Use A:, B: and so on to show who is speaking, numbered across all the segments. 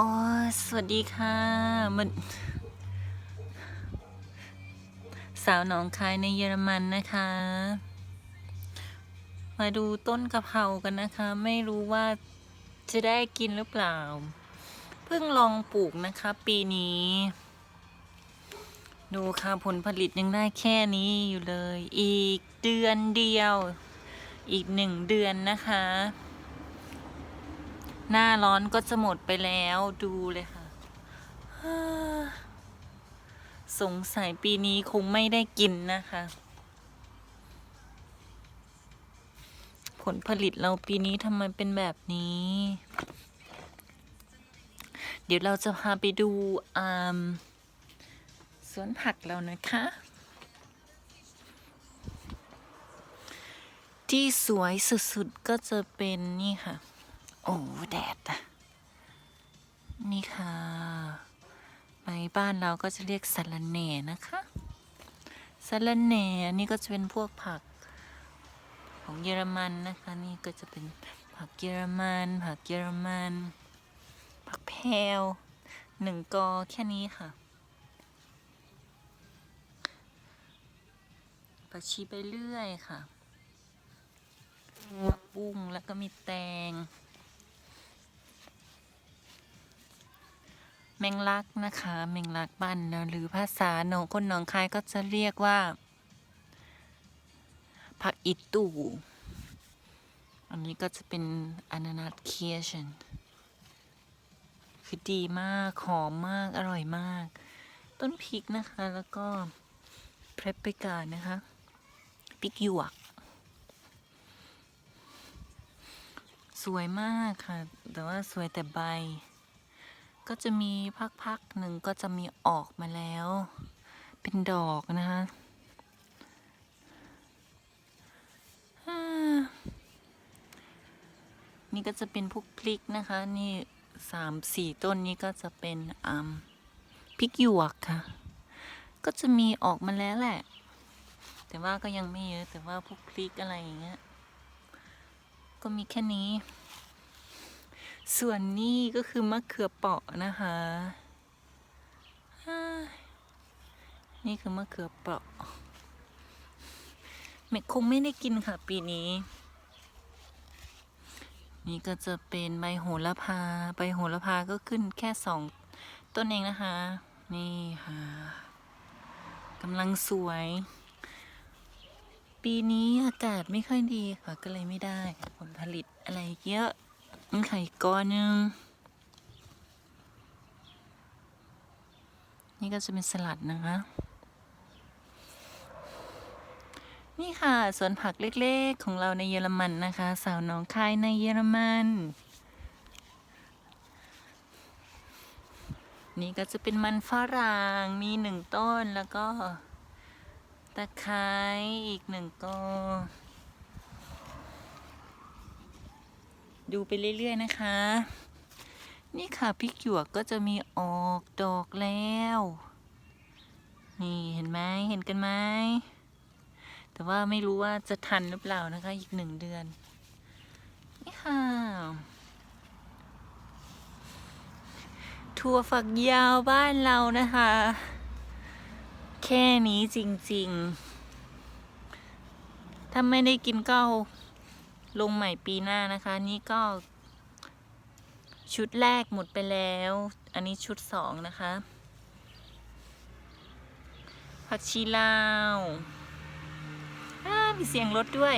A: อ๋อ สวัสดีค่ะ มันสาวหนองคายในเยอรมันนะคะ มาดูต้นกะเพรากันนะคะ ไม่รู้ว่าจะได้กินหรือเปล่า เพิ่งลองปลูกนะคะ ปีนี้ ดูค่ะผลผลิตยังได้แค่นี้อยู่เลย อีกเดือนเดียว อีกหนึ่งเดือนนะคะ หน้าร้อนก็จะหมดไปแล้วดูเลยค่ะ สงสัยปีนี้คงไม่ได้กินนะคะ ผลผลิตเราปีนี้ทำไมเป็นแบบนี้ เดี๋ยวเราจะพาไปดูสวนผักเรานะคะ ที่สวยสุดๆก็จะเป็นนี่ค่ะ โอ้แดดอะนี่ค่ะไปบ้านเราก็จะเรียกสะระแหน่นะคะสะระแหน่อันนี้ก็จะเป็นพวกผักของเยอรมันนะคะ นี่ก็จะเป็นผักเยอรมันผักเยอรมันผักแพรวหนึ่งกอแค่นี้ค่ะผักชีไปเรื่อยค่ะผักบุ้งแล้วก็มีแตง มงลักนะคะ แมงลักบ้านเราหรือภาษาหนองคนหนองคายก็จะเรียกว่า ผักอิตูอันนี้ก็จะเป็นอนานัตเคียชันคือดีมากหอมมากอร่อยมาก ต้นพริกนะคะแล้วก็เพรปริกานะคะพริกหยวก สวยมากค่ะ แต่ว่าสวยแต่ใบ ก็จะมีพักๆหนึ่งก็จะมีออกมาแล้ว เป็นดอกนะคะนี่ก็จะเป็นพวกพริกนะคะ นี่สามสี่ต้นนี้ก็จะเป็นอ่าพริกหยวกค่ะ ก็จะมีออกมาแล้วแหละ แต่ว่าก็ยังไม่เยอะแต่ว่าพวกพริกอะไรอย่างเงี้ยก็มีแค่นี้ ส่วนนี้ก็คือมะเขือเปราะนะคะ นี่คือมะเขือเปราะไม่คงไม่ได้กินค่ะปีนี้ นี่ก็จะเป็นใบโหระพา ใบโหระพาก็ขึ้นแค่สองต้นเองนะคะ นี่ค่ะกำลังสวย ปีนี้อากาศไม่ค่อยดีค่ะ ก็เลยไม่ได้ผลผลิตอะไรเยอะ มีไข่ก้อนหนึง นี่ก็จะเป็นสลัดนะคะ นี่ค่ะสวนผักเล็กๆ ของเราในเยอรมันนะคะ สาวน้องคายในเยอรมัน นี่ก็จะเป็นมันฝรั่งมีหนึ่งต้นแล้วก็ตะไคร้อีกหนึ่งกอ ดูไปเรื่อย ๆ นะคะ นี่ค่ะพริกหยวกก็จะมีออกดอกแล้ว นี่เห็นไหมเห็นกันไหมแต่ว่าไม่รู้ว่าจะทันหรือเปล่านะคะ อีกหนึ่งเดือน นี่ค่ะถั่วฝักยาวบ้านเรานะคะ แค่นี้จริง ๆ ถ้าไม่ได้กินก็ ลงใหม่ปีหน้านะคะ นี่ก็ ชุดแรกหมดไปแล้ว อันนี้ชุดสองนะคะผักชีลาวอ้ามีเสียงรถด้วย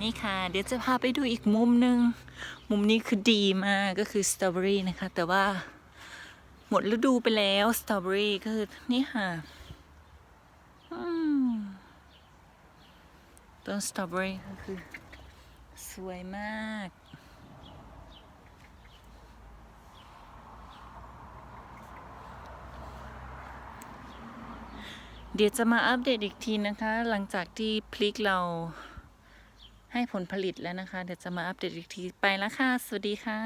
A: นี่ค่ะ เดี๋ยวจะพาไปดูอีกมุมหนึ่งมุมนี้คือดีมากก็คือสตรอเบอรี่นะคะ แต่ว่าหมดฤดูไปแล้วสตรอเบอรี่ก็คือนี่ค่ะอืม ต้นสตรอเบอรี่ก็คือ สวยมาก เดี๋ยวจะมาอัปเดตอีกทีนะคะ หลังจากที่พลิกเราให้ผลผลิตแล้วนะคะ เดี๋ยวจะมาอัปเดตอีกทีไปแล้วค่ะ สวัสดีค่ะ